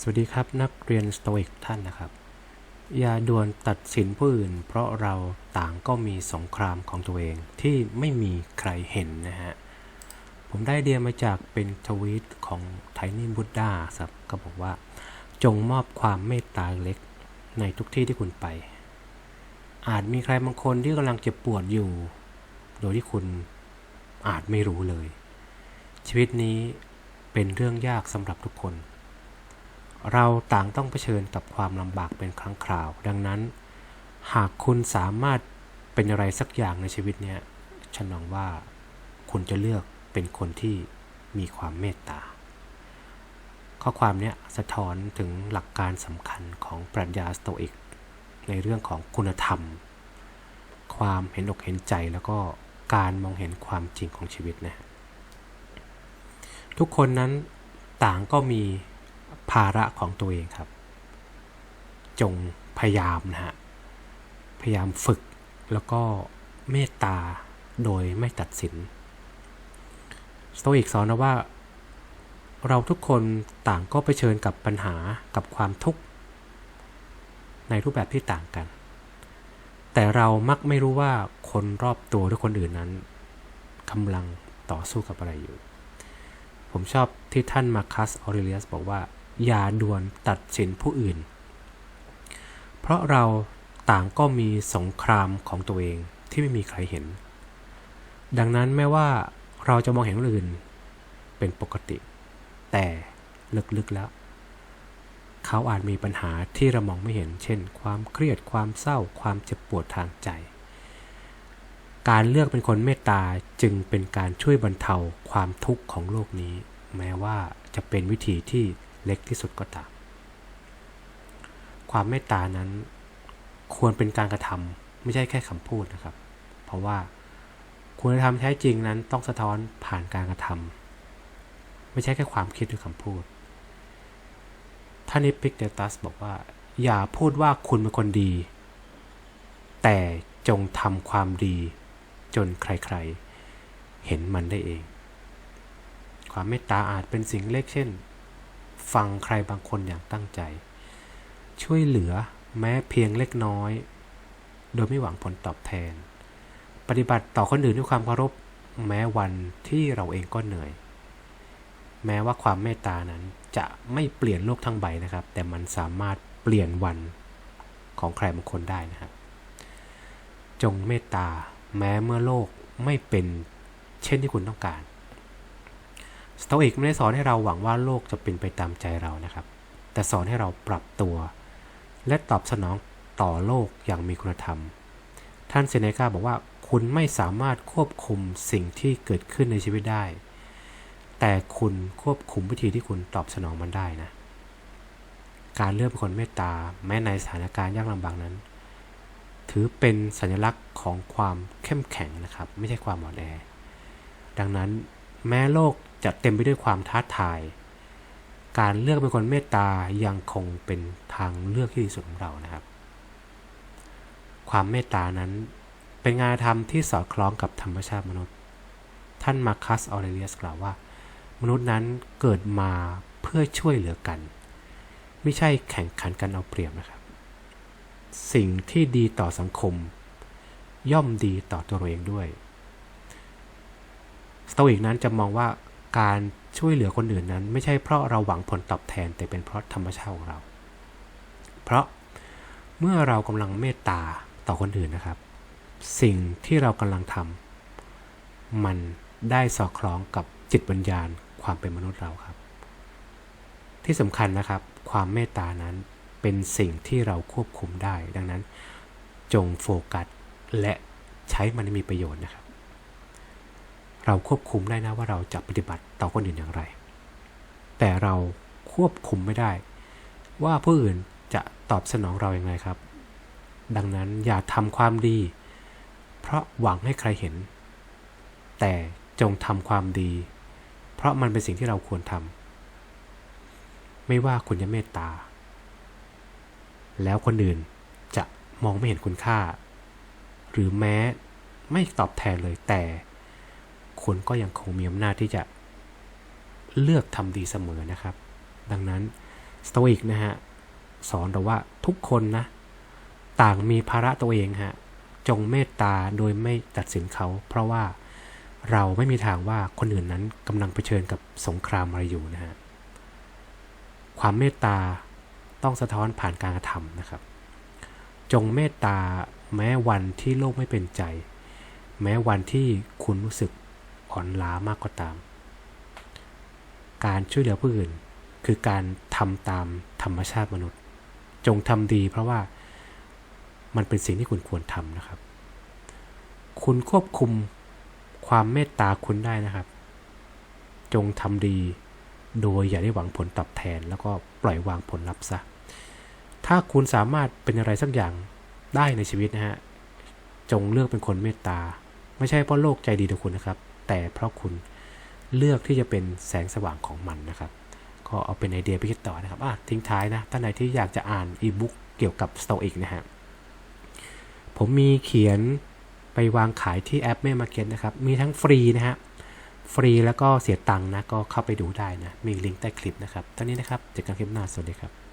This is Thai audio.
สวัสดีครับนักเรียนสโตอิกท่านนะครับ อย่าด่วนตัดสินผู้อื่น เพราะเราต่างก็มีสงครามของตัวเองที่ไม่มีใครเห็นนะฮะ ผมได้เดียมาจากเป็นทวีตของไทนี่บุ d ดาครับ ก็บอกว่า จงมอบความเมตตาเล็กในทุกที่ที่คุณไป อาจมีใครบางคนที่กำลังเจ็บปวดอยู่ โดยที่คุณอาจไม่รู้เลย ชีวิตนี้เป็นเรื่องยากสำหรับทุกคน เราต่างต้องเผชิญกับความลำบากเป็นครั้งคราว ดังนั้น หากคุณสามารถเป็นอะไรสักอย่างในชีวิตเนี้ยฉันหวังว่าคุณจะเลือกเป็นคนที่มีความเมตตา ข้อความเนี้ยสะท้อนถึงหลักการสำคัญของปรัชญาสโตอิก ในเรื่องของคุณธรรม ความเห็นอกเห็นใจแล้วก็การมองเห็นความจริงของชีวิตนะทุกคนนั้นต่างก็มีาระของตัวเองครับ จงพยายามนะฮะ พยายามฝึกแล้วก็เมตตาโดยไม่ตัดสิน สโตอิกสอนนะว่า เราทุกคนต่างก็ไปเชิญกับปัญหากับความทุกข์ ในรูปแบบที่ต่างกัน แต่เรามักไม่รู้ว่าคนรอบตัวหรือคนอื่นนั้นกำลังต่อสู้กับอะไรอยู่ ผมชอบที่ท่านมาคัสออริเลียสบอกว่า อย่าด่วนตัดสินผู้อื่น เพราะเราต่างก็มีสงครามของตัวเองที่ไม่มีใครเห็น ดังนั้นแม้ว่าเราจะมองเห็นคนอื่นเป็นปกติ แต่ลึกๆแล้ว เขาอาจมีปัญหาที่เรามองไม่เห็น เช่น ความเครียดความเศร้าความเจ็บปวดทางใจ การเลือกเป็นคนเมตตาจึงเป็นการช่วยบรรเทาความทุกข์ของโลกนี้ แม้ว่าจะเป็นวิธีที่ เล็กที่สุดก็ตาม ความเมตตานั้นควรเป็นการกระทำไม่ใช่แค่คำพูดนะครับ เพราะว่าคุณธรรมแท้จริงนั้นต้องสะท้อนผ่านการกระทำไม่ใช่แค่ความคิดหรือคำพูดท่านิพิกเดตัสบอกว่า อย่าพูดว่าคุณเป็นคนดี แต่จงทำความดี จนใครๆ เห็นมันได้เอง ความเมตตาอาจเป็นสิ่งเล็กเช่น ฟังใครบางคนอย่างตั้งใจ ช่วยเหลือแม้เพียงเล็กน้อย โดยไม่หวังผลตอบแทน ปฏิบัติต่อคนอื่นด้วยความเคารพแม้วันที่เราเองก็เหนื่อย แม้ว่าความเมตตานั้นจะไม่เปลี่ยนโลกทั้งใบนะครับ แต่มันสามารถเปลี่ยนวันของใครบางคนได้นะครับ จงเมตตาแม้เมื่อโลกไม่เป็นเช่นที่คุณต้องการ โตอิกไม่ได้สอนให้เราหวังว่าโลกจะเป็นไปตามใจเรานะครับ แต่สอนให้เราปรับตัว และตอบสนองต่อโลกอย่างมีคุณธรรม ท่านเซเนกาบอกว่าคุณไม่สามารถควบคุมสิ่งที่เกิดขึ้นในชีวิตได้ แต่คุณควบคุมวิธีที่คุณตอบสนองมันได้นะ การเลือกเป็นคนเมตตาแม้ในสถานการณ์ยากลำบากนั้น ถือเป็นสัญลักษณ์ของความเข้มแข็งนะครับ ไม่ใช่ความอ่อนแอ ดังนั้นแม้โลก จะเต็มไปด้วยความท้าทาย การเลือกเป็นคนเมตตายังคงเป็นทางเลือกที่ดีสุดของเรานะครับ ความเมตตานั้นเป็นงานธรรมที่สอดคล้องกับธรรมชาติมนุษย์ ท่านมาคัสออเรเลียสกล่าวว่า มนุษย์นั้นเกิดมาเพื่อช่วยเหลือกัน ไม่ใช่แข่งขันกันเอาเปรียบนะครับ สิ่งที่ดีต่อสังคม ย่อมดีต่อตัวเราเองด้วยสโตอิกนั้นจะมองว่า การช่วยเหลือคนอื่นนั้น ไม่ใช่เพราะเราหวังผลตอบแทน แต่เป็นเพราะธรรมชาติของเรา เพราะเมื่อเรากำลังเมตตาต่อคนอื่นนะครับ สิ่งที่เรากำลังทำมันได้สอดคล้องกับจิตวิญญาณความเป็นมนุษย์เราครับ ที่สำคัญนะครับ ความเมตตานั้นเป็นสิ่งที่เราควบคุมได้ ดังนั้นจงโฟกัสและใช้มันให้มีประโยชน์นะครับ เราควบคุมได้นะว่าเราจะปฏิบัติต่อคนอื่นอย่างไร แต่เราควบคุมไม่ได้ ว่าผู้อื่นจะตอบสนองเราอย่างไรครับ ดังนั้นอย่าทำความดี เพราะหวังให้ใครเห็น แต่จงทำความดี เพราะมันเป็นสิ่งที่เราควรทำไม่ว่าคุณจะเมตตา แล้วคนอื่นจะมองไม่เห็นคุณค่า หรือแม้ไม่ตอบแทนเลยแต่ คุณก็ยังคงมีอำนาจที่จะเลือกทำดีเสมอนะครับ ดังนั้นสโตอิกนะฮะสอนเราว่าทุกคนนะ ต่างมีภาระตัวเองฮะจงเมตตาโดยไม่ตัดสินเขา เพราะว่าเราไม่มีทางว่าคนอื่นนั้นกำลังเผชิญกับสงครามอะไรอยู่นะฮะความเมตตาต้องสะท้อนผ่านการกระทำนะครับ จงเมตตาแม้วันที่โลกไม่เป็นใจ แม้วันที่คุณรู้สึก อ่อนล้ามากก็ตาม การช่วยเหลือผู้อื่น คือการทำตามธรรมชาติมนุษย์ จงทำดี เพราะว่ามันเป็นสิ่งที่คุณควรทำนะครับ คุณควบคุมความเมตตาคุณได้นะครับ จงทำดีโดยอย่าได้หวังผลตอบแทน แล้วก็ปล่อยวางผลลัพธ์ซะ ถ้าคุณสามารถเป็นอะไรสักอย่างได้ในชีวิตนะฮะ จงเลือกเป็นคนเมตตา ไม่ใช่เพราะโลกใจดีต่อคุณนะครับ แต่เพราะคุณเลือกที่จะเป็นแสงสว่างของมันนะครับ ก็เอาเป็นไอเดียไปคิดต่อนะครับอะทิ้งท้ายนะท่านไหนที่อยากจะอ่านอีบุ๊กเกี่ยวกับ Stoic นะฮะผมมีเขียนไปวางขายที่แอป m ม m a r k e t นะครับ มีทั้งฟรีนะฮะฟรีแล้วก็เสียตังค์นะ ก็เข้าไปดูได้นะ มีลิงก์ใต้คลิปนะครับตอนนี้นะครับเจอกันคลิปหน้า สวัสดีครับ